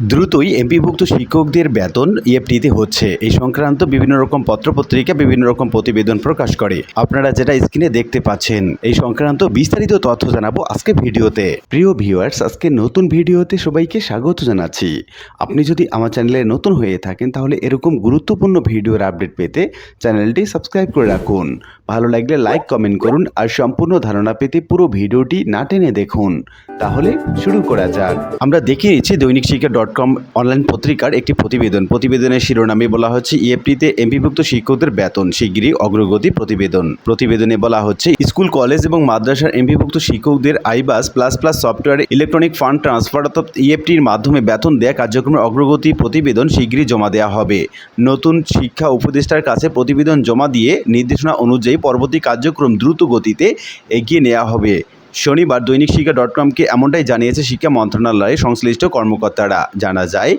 দ্রুতই এমপিভুক্ত শিক্ষকদের বেতন ইএফটিতে হচ্ছে। এই সংক্রান্ত বিভিন্ন রকম পত্রপত্রিকা, বিভিন্ন রকম প্রতিবেদন প্রকাশ করে। আপনারা যেটা স্ক্রিনে দেখতে পাচ্ছেন, এই সংক্রান্ত বিস্তারিত তথ্য জানাব আজকে ভিডিওতে। প্রিয় ভিউয়ার্স, আজকে নতুন ভিডিওতে সবাইকে স্বাগত জানাচ্ছি। আপনি যদি আমার চ্যানেলে নতুন হয়ে থাকেন, তাহলে এরকম গুরুত্বপূর্ণ ভিডিওর আপডেট পেতে চ্যানেলটি সাবস্ক্রাইব করে রাখুন। ভালো লাগলে লাইক, কমেন্ট করুন আর সম্পূর্ণ ধারণা পেতে পুরো ভিডিওটি না টেনে দেখুন। তাহলে শুরু করা যাক। আমরা দেখে নিচ্ছি দৈনিক শিক্ষা কম অনলাইন পত্রিকার একটি প্রতিবেদন। প্রতিবেদনের শিরোনামে বলা হচ্ছে ইএফটিতে এমপিভুক্ত শিক্ষকদের বেতন, শিগগিরই অগ্রগতি প্রতিবেদন। প্রতিবেদনে বলা হচ্ছে, স্কুল, কলেজ এবং মাদ্রাসার এমপিভুক্ত শিক্ষকদের আইবাস প্লাস প্লাস সফটওয়্যারে ইলেকট্রনিক ফান্ড ট্রান্সফার অর্থাৎ ইএফটির মাধ্যমে বেতন দেয়া কার্যক্রমের অগ্রগতি প্রতিবেদন শিগগিরই জমা দেওয়া হবে। নতুন শিক্ষা উপদেষ্টার কাছে প্রতিবেদন জমা দিয়ে নির্দেশনা অনুযায়ী পরবর্তী কার্যক্রম দ্রুত গতিতে এগিয়ে নেওয়া হবে। শনিবার দৈনিক শিক্ষা ডট কমকে এমনটাই জানিয়েছে শিক্ষা মন্ত্রণালয়ের সংশ্লিষ্ট কর্মকর্তারা। জানা যায়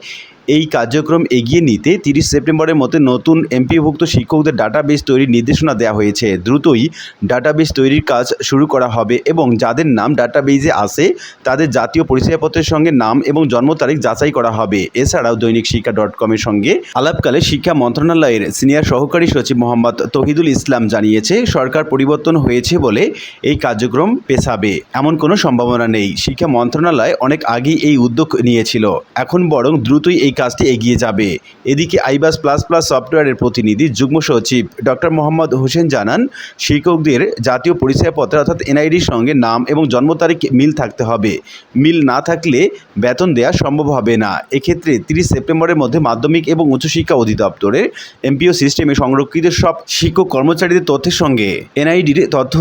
এই কার্যক্রম এগিয়ে নিতে তিরিশ সেপ্টেম্বরের মধ্যে নতুন এমপিভুক্ত শিক্ষকদের ডাটাবেস তৈরির নির্দেশনা দেওয়া হয়েছে। দ্রুতই ডাটাবেস তৈরির কাজ শুরু করা হবে এবং যাদের নাম ডাটাবেজে আসে তাদের জাতীয় পরিচয়পত্রের সঙ্গে নাম এবং জন্ম তারিখ যাচাই করা হবে। এছাড়াও দৈনিক শিক্ষা ডট কমের সঙ্গে আলাপকালে শিক্ষা মন্ত্রণালয়ের সিনিয়র সহকারী সচিব মোহাম্মদ তহিদুল ইসলাম জানিয়েছে, সরকার পরিবর্তন হয়েছে বলে এই কার্যক্রম পেছাবে। এমন কোনো সম্ভাবনা নেই। শিক্ষা মন্ত্রণালয় অনেক আগেই এই উদ্যোগ নিয়েছিল। এখন বরং দ্রুতই এই কাজটি এগিয়ে যাবে। এদিকে আইবাস প্লাস প্লাস সফটওয়্যারের প্রতিনিধি, যুগ্ম সচিব ডক্টর মোহাম্মদ হোসেন জানান, শিক্ষকদের জাতীয় পরিচয়পত্র অর্থাৎ এনআইডির সঙ্গে নাম এবং জন্ম তারিখ মিল থাকতে হবে। মিল না থাকলে বেতন দেওয়া সম্ভব হবে না। এক্ষেত্রে তিরিশ সেপ্টেম্বরের মধ্যে মাধ্যমিক এবং উচ্চশিক্ষা অধিদপ্তরের এমপিও সিস্টেমে সংরক্ষিত সব শিক্ষক কর্মচারীদের তথ্যের সঙ্গে এনআইডির তথ্য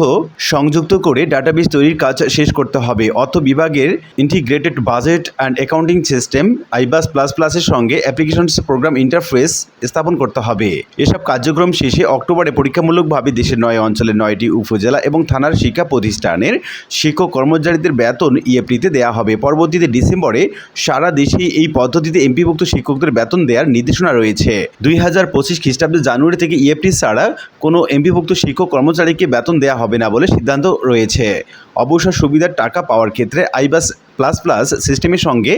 সংযুক্ত করে ডাটাবেস তৈরির কাজ শেষ করতে হবে। অর্থ বিভাগের integrated budget and accounting system, iBAS plus প্লাসের সঙ্গে অ্যাপ্লিকেশন প্রোগ্রাম ইন্টারফেস স্থাপন করতে হবে। এসব কার্যক্রম শেষে অক্টোবরে পরীক্ষামূলকভাবে দেশের নয় অঞ্চলের নয়টি উপজেলা এবং থানার শিক্ষা প্রতিষ্ঠানের শিক্ষক কর্মচারীদের বেতন ইএফটিতে দেওয়া হবে। পরবর্তীতে ডিসেম্বরে সারা দেশে এই পদ্ধতিতে এমপিভুক্ত শিক্ষকদের বেতন দেওয়ার নির্দেশনা রয়েছে। দুই হাজার পঁচিশ খ্রিস্টাব্দে জানুয়ারি থেকে ইএফটি ছাড়া কোনো এমপিভুক্ত শিক্ষক কর্মচারীকে বেতন দেওয়া হবে না বলে সিদ্ধান্ত রয়েছে। অবসর সুবিধার টাকা পাওয়ার ক্ষেত্রে আইবাস প্লাস প্লাস সিস্টেমের সঙ্গে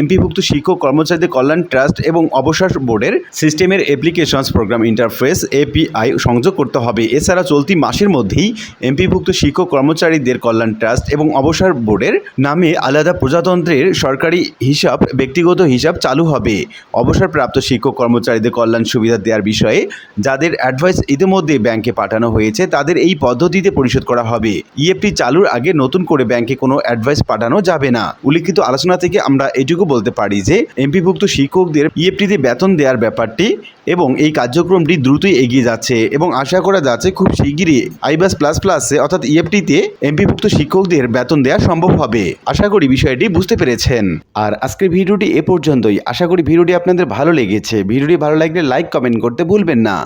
এমপিভুক্ত শিক্ষক, কর্মচারীদের কল্যাণ ট্রাস্ট এবং অবসর বোর্ডের সিস্টেমের অ্যাপ্লিকেশনস প্রোগ্রাম ইন্টারফেস এপিআই সংযোগ করতে হবে। এছাড়া চলতি মাসের মধ্যেই এমপিভুক্ত শিক্ষক, কর্মচারীদের কল্যাণ ট্রাস্ট এবং অবসর বোর্ডের নামে আলাদা প্রজাতন্ত্রের সরকারি হিসাব, ব্যক্তিগত হিসাব চালু হবে। অবসরপ্রাপ্ত শিক্ষক, কর্মচারীদের কল্যাণ সুবিধা দেওয়ার বিষয়ে যাদের অ্যাডভাইস ইতিমধ্যে ব্যাংকে পাঠানো হয়েছে, তাদের এই পদ্ধতিতে পরিশোধ করা হবে। ইএফটি চালুর আগে নতুন করে ব্যাংকে কোনো অ্যাডভাইস পাঠানো যাবে না। উল্লিখিত আলোচনা থেকে আমরা এটুকু বলতে পারি যে, এমপিভুক্ত শিক্ষকদের ইএফটিতে বেতন দেওয়ার ব্যাপারটি এবং এই কার্যক্রমটি দ্রুতই এগিয়ে যাচ্ছে এবং আশা করা যাচ্ছে খুব শিগগিরই আইবাস প্লাস প্লাসে অর্থাৎ ইএফটিতে এমপিভুক্ত শিক্ষকদের বেতন দেওয়া সম্ভব হবে। আশা করি বিষয়টি বুঝতে পেরেছেন। আর আজকের ভিডিওটি এ পর্যন্তই। আশা করি ভিডিওটি আপনাদের ভালো লেগেছে। ভিডিওটি ভালো লাগলে লাইক, কমেন্ট করতে ভুলবেন না।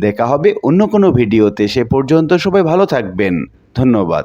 দেখা হবে অন্য কোনো ভিডিওতে। সে পর্যন্ত সবাই ভালো থাকবেন। ধন্যবাদ।